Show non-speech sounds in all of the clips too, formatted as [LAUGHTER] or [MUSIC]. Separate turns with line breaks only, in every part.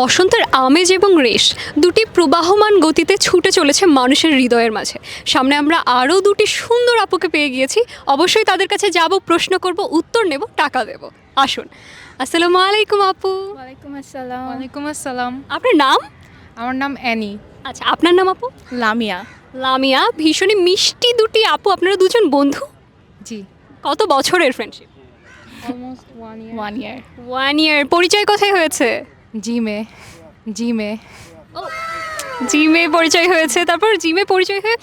বসন্তের আমেজ এবং রেশ দুটি প্রবাহমান গতিতে ছুটে চলেছে মানুষের হৃদয়ের মাঝে। সামনে আমরা আরও দুটি সুন্দর আপুকে পেয়ে গিয়েছি। অবশ্যই তাদের কাছে যাব প্রশ্ন করব উত্তর নেব টাকা দেব। আসুন। আসসালামু আলাইকুম আপু।
ওয়ালাইকুম আসসালাম।
ওয়ালাইকুম আসসালাম।
আপনার নাম?
আমার নাম অ্যানি।
আচ্ছা আপনার নাম আপু?
লামিয়া।
লামিয়া ভীষণই মিষ্টি দুটি আপু। আপনারা দুজন বন্ধু?
জি।
কত বছরের friendship
almost one year
one year
one year পরিচয় কোথায় হয়েছে?
জিমে জিমে।
জিমে পরিচয় হয়েছে তারপর জিমে পরিচয় হয়ে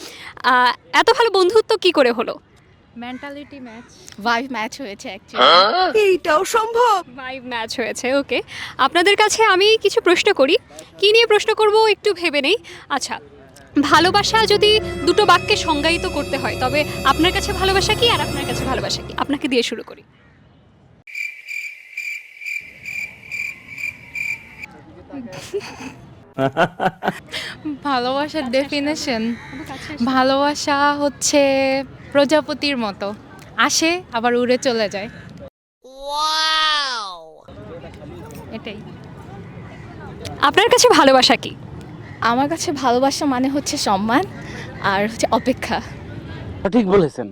এত ভালো বন্ধুত্ব কি করে হলো?
মেন্টালিটি ম্যাচ
ভাইভ ম্যাচ হয়েছে অ্যাকচুয়ালি এইটাও সম্ভব?
ভাইব ম্যাচ হয়েছে ওকে আপনাদের কাছে আমি কিছু প্রশ্ন করি। কি নিয়ে প্রশ্ন করব একটু ভেবে নেই। আচ্ছা ভালোবাসা যদি দুটো বাক্যে সংজ্ঞায়িত করতে হয় তবে আপনার কাছে ভালোবাসা কি আর আপনার কাছে ভালোবাসা কি? আপনাকে দিয়ে শুরু করি।
ভালোবাসার ডেফিনেশন ভালোবাসা হচ্ছে প্রজাপতির মতো। আসে আবার উড়ে চলে যায়। এটাই।
আপনার কাছে ভালোবাসা কি?
আমার কাছে ভালোবাসা মানে হচ্ছে সম্মান আর হচ্ছে অপেক্ষা।
ঠিক বলেছেন।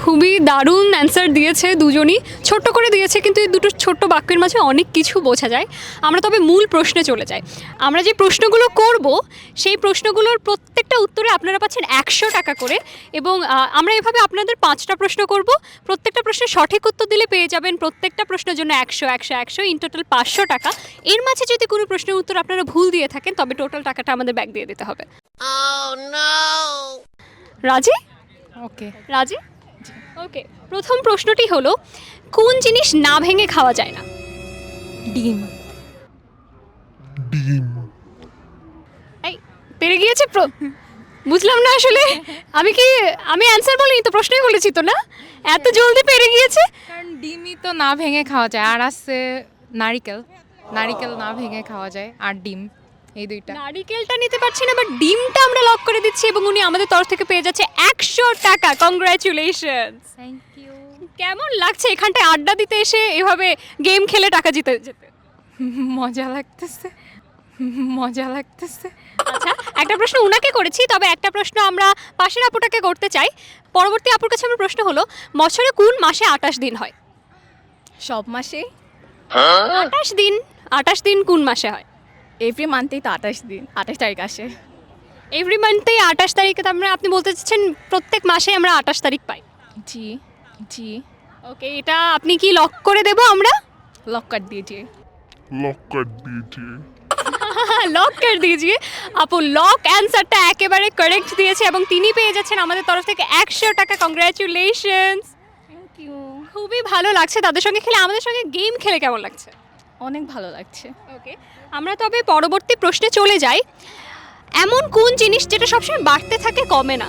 খুবই দারুণ অ্যান্সার দিয়েছে দুজনই। ছোট্ট করে দিয়েছে কিন্তু এই দুটো ছোট্ট বাক্যের মাঝে অনেক কিছু বোঝা যায়। আমরা তবে মূল প্রশ্নে চলে যাই। আমরা যে প্রশ্নগুলো করব সেই প্রশ্নগুলোর প্রত্যেকটা উত্তরে আপনারা পাচ্ছেন একশো টাকা করে এবং আমরা এভাবে আপনাদের পাঁচটা প্রশ্ন করব। প্রত্যেকটা প্রশ্নের সঠিক উত্তর দিলে পেয়ে যাবেন প্রত্যেকটা প্রশ্নের জন্য একশো একশো একশো ইন টোটাল পাঁচশো টাকা। এর মাঝে যদি কোনো প্রশ্নের উত্তর আপনারা ভুল দিয়ে থাকেন তবে টোটাল টাকাটা আমাদের ব্যাগ দিয়ে দিতে হবে। রাজি?
ওকে
রাজি? ওকে প্রথম প্রশ্নটি হলো কোন জিনিস না ভেঙে খাওয়া যায় না?
ডিম। ডিম।
এই পেরে গিয়েছে প্র- বুঝলাম না আসলে। আমি কি আমি অ্যান্সার বলিনি তো প্রশ্নই বলেছি তো না? এত জলদি পেরে গিয়েছে?
কারণ ডিমই তো না ভেঙে খাওয়া যায় আর আছে নারিকেল। নারিকেল না ভেঙে খাওয়া যায় আর ডিম। এই দুইটা।
নারিকেলটা নিতে পারছি না বাট ডিমটা আমরা লক করে দিচ্ছি এবং উনি আমাদের তরফ থেকে পেয়ে যাচ্ছে একশো টাকা। কংগ্রাচুলেশন
থ্যাংক ইউ
কেমন লাগছে এখানটায় আড্ডা দিতে এসে এভাবে গেম খেলে টাকা জিতে যেতে?
মজা লাগতেছে মজা লাগতেছে।
আচ্ছা একটা প্রশ্ন উনাকে করেছি তবে একটা প্রশ্ন আমরা পাশের আপুটাকে করতে চাই। পরবর্তী আপুর কাছে আমার প্রশ্ন হলো বছরে কোন মাসে আটাশ দিন হয়?
সব মাসে
আটাশ দিন আটাশ দিন কোন মাসে হয়?
এভরি মান্থেই তো আঠাশ দিন আঠাশ তারিখ আসে।
এভরি মান্থেই আঠাশ তারিখে তার আমরা আপনি বলতে চাচ্ছেন প্রত্যেক মাসে আমরা আঠাশ তারিখ পাই?
জি জি।
ওকে এটা আপনি কি লক করে দেব আমরা?
লক কাট দিয়েছি
লক কাট দিয়েছি
লক [LAUGHS] করে দিয়েছি আপু লক অ্যান্সারটা একেবারে কারেক্ট দিয়েছে এবং তিনি পেয়ে যাচ্ছেন আমাদের তরফ থেকে একশো টাকা। কংগ্রাচুলেশনস
থ্যাংক ইউ
খুবই ভালো লাগছে। তাদের সঙ্গে খেলে আমাদের সঙ্গে গেম খেলে কেমন লাগছে?
অনেক ভালো লাগছে।
ওকে আমরা তবে পরবর্তী প্রশ্নে চলে যাই। এমন কোন জিনিস যেটা সবসময় বাড়তে থাকে কমে না?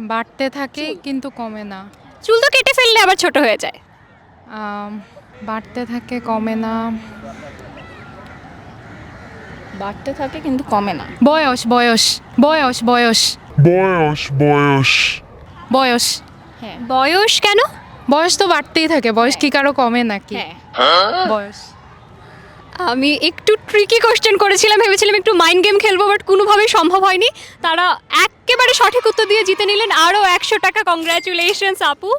বাড়তে থাকে কিন্তু কমে না।
চুল তো কেটে ফেললে আবার ছোট হয়ে যায়।
আম, বাড়তে থাকে কমে না।
বাড়তে থাকে কিন্তু কমে না।
বয়স বয়স বয়স বয়স।
বয়স বয়স।
বয়স।
হ্যাঁ
বয়স কেন?
বয়স তো বাড়তেই থাকে বয়স কি কারও কমে নাকি?
হ্যাঁ।
বয়স।
আমি একটু ট্রিকি কোশ্চেন করেছিলাম ভেবেছিলাম একটু মাইন্ড গেম খেলব বাট কোনোভাবেই সম্ভব হয়নি। তারা একেবারে সঠিক উত্তর দিয়ে জিতে নিলেন। আরও একশো টাকা কংগ্রাচুলেশনস আপু।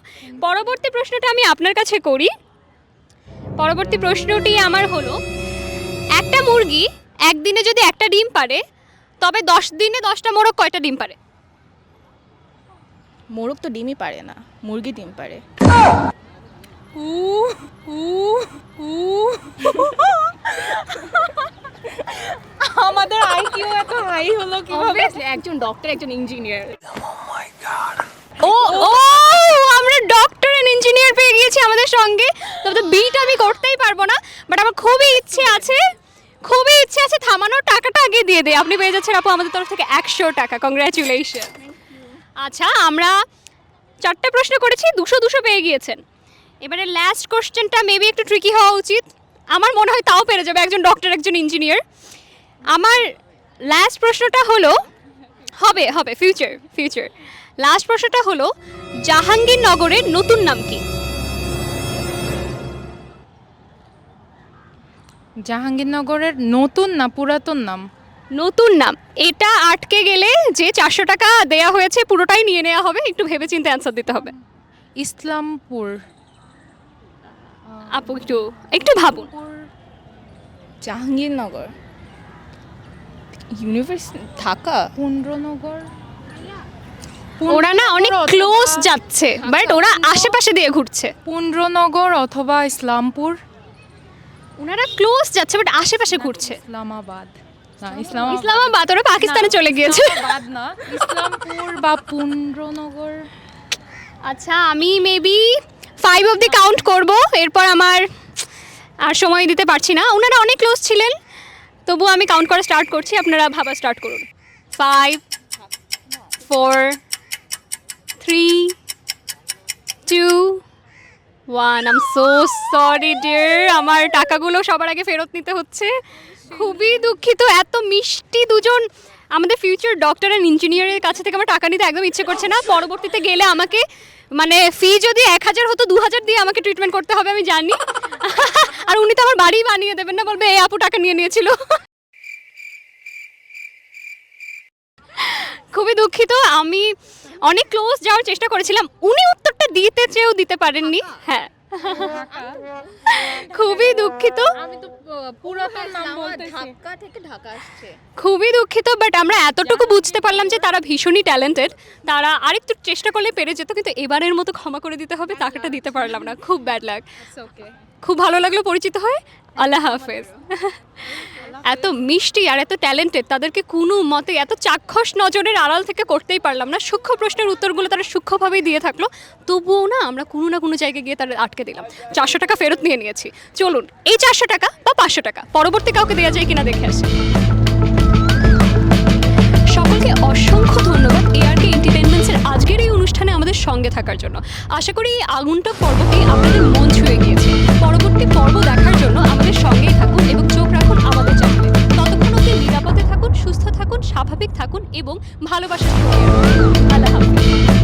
পরবর্তী প্রশ্নটা আমি আপনার কাছে করি। পরবর্তী প্রশ্নটি আমার হলো একটা মুরগি একদিনে যদি একটা ডিম পারে তবে দশ দিনে দশটা মোরগ কয়টা ডিম পারে?
মোরগ তো ডিমই পারে না মুরগি ডিম পারে।
আমাদের আইকিউ এত হাই হলো
Obviously, একজন ডক্টর একজন ইঞ্জিনিয়ার
ও ও আমরা ডক্টর এন্ড ইঞ্জিনিয়ার পেয়ে গিয়েছি আমাদের সঙ্গে। তবে তো বিট আমি করতেই পারব না বাট আমার খুবই ইচ্ছে আছে খুবই ইচ্ছে আছে থামানোর টাকাটা আগে দিয়ে দেয় আপনি পেয়ে যাচ্ছেন আপু আমাদের তরফ থেকে একশো টাকা। কংগ্রাচুলেশন আচ্ছা আমরা চারটে প্রশ্ন করেছি, দুশো দুশো পেয়ে গিয়েছেন। এবারে লাস্ট কোশ্চেনটা মেবি একটু ট্রিকি হওয়া উচিত। আমার মনে হয় তাও পেরে যাবে একজন ডক্টর একজন ইঞ্জিনিয়ার আমার লাস্ট প্রশ্নটা হলো, হবে হবে ফিউচার ফিউচার লাস্ট প্রশ্নটা হলো জাহাঙ্গীরনগরের নতুন নাম কি?
জাহাঙ্গীরনগরের নতুন না পুরাতন নাম?
নতুন নাম। এটা আটকে গেলে যে চারশো টাকা দেয়া হয়েছে পুরোটাই নিয়ে নেওয়া হবে। একটু ভেবে চিন্তে অ্যান্সার দিতে হবে।
ইসলামপুর।
আপু একটু একটু ভাবুন।
জাহাঙ্গীরনগর। ইউনিভার্সিটি ঢাকা?
পুন্ড্রনগর
ওরা না অনেক ক্লোজ যাচ্ছে বাট ওরা আশেপাশে দিয়ে ঘুরছে।
পুন্ড্রনগর অথবা ইসলামপুর।
ওনারা ক্লোজ যাচ্ছে বাট আশেপাশে ঘুরছে।
ইসলামাবাদ। ইসলামাবাদ
ওরা পাকিস্তানে চলে গিয়েছে।
না ইসলামপুর বা পুন্ড্রনগর।
আচ্ছা আমি মেবি ফাইভ অবধি কাউন্ট করব এরপর আমার আর সময় দিতে পারছি না। ওনারা অনেক ক্লোজ ছিলেন তবু আমি কাউন্ট করা স্টার্ট করছি আপনারা ভাবা স্টার্ট করুন। Five four three two one um so sorry dear আমার টাকাগুলো সবার আগে ফেরত নিতে হচ্ছে। খুবই দুঃখিত, এত মিষ্টি দুজন আমাদের ফিউচার ডক্টর অ্যান্ড ইঞ্জিনিয়ারের কাছে থেকে আমার টাকা নিতে একদম ইচ্ছে করছে না। পরবর্তীতে গেলে আমাকে মানে ফি যদি এক হাজার হতো, দু হাজার দিয়ে আমাকে ট্রিটমেন্ট করতে হবে, আমি জানি। [LAUGHS] আর উনি তো আমার বাড়ি বানিয়ে দেবেন না, বলবে, এই আপু টাকা নিয়ে নিয়েছিল। খুবই দুঃখিত, আমি অনেক ক্লোজ যাওয়ার চেষ্টা করেছিলাম। উনি উত্তরটা দিতে চেয়েও দিতে পারেননি। হ্যাঁ। খুবই দুঃখিত।
আমি তো পুরাতন নাম বলতেছি।
ঢাকা থেকে ঢাকা আসছে।
খুবই দুঃখিত বাট আমরা এতটুকু বুঝতে পারলাম যে তারা ভীষণই ট্যালেন্টেড তারা আরেকটু চেষ্টা করলে পেরে যেত কিন্তু এবারের মতো ক্ষমা করে দিতে হবে টাকাটা দিতে পারলাম না। খুব ব্যাড লাগ খুব ভালো লাগল পরিচিত হয়ে। আল্লাহ হাফেজ। এত মিষ্টি আর এত ট্যালেন্টেড তাদেরকে কোনো মতে এত চাক্ষুষ নজরের আড়াল থেকে করতেই পারলাম না। সূক্ষ্ম প্রশ্নের উত্তরগুলো তারা সূক্ষ্মভাবেই দিয়ে থাকল। তবুও না আমরা কোনো না কোনো জায়গায় গিয়ে তারা আটকে দিলাম। চারশো টাকা ফেরত নিয়ে নিয়েছি। চলুন, এই চারশো টাকা বা পাঁচশো টাকা, পরবর্তী কাউকে দেওয়া যায় কিনা দেখে আসি। সকলকে অসংখ্য ধন্যবাদ এআরকে এন্টারটেনমেন্টসের আজকের এই অনুষ্ঠানে আমাদের সঙ্গে থাকার জন্য। আশা করি এই আগুনটা পর্বটি আপনাদের মন ছুঁয়ে গিয়েছে। পরবর্তী পর্ব দেখার জন্য আমাদের সঙ্গেই থাকুন এবং সার্বিক থাকুন এবং ভালোবাসা আল্লাহ হাফিজ।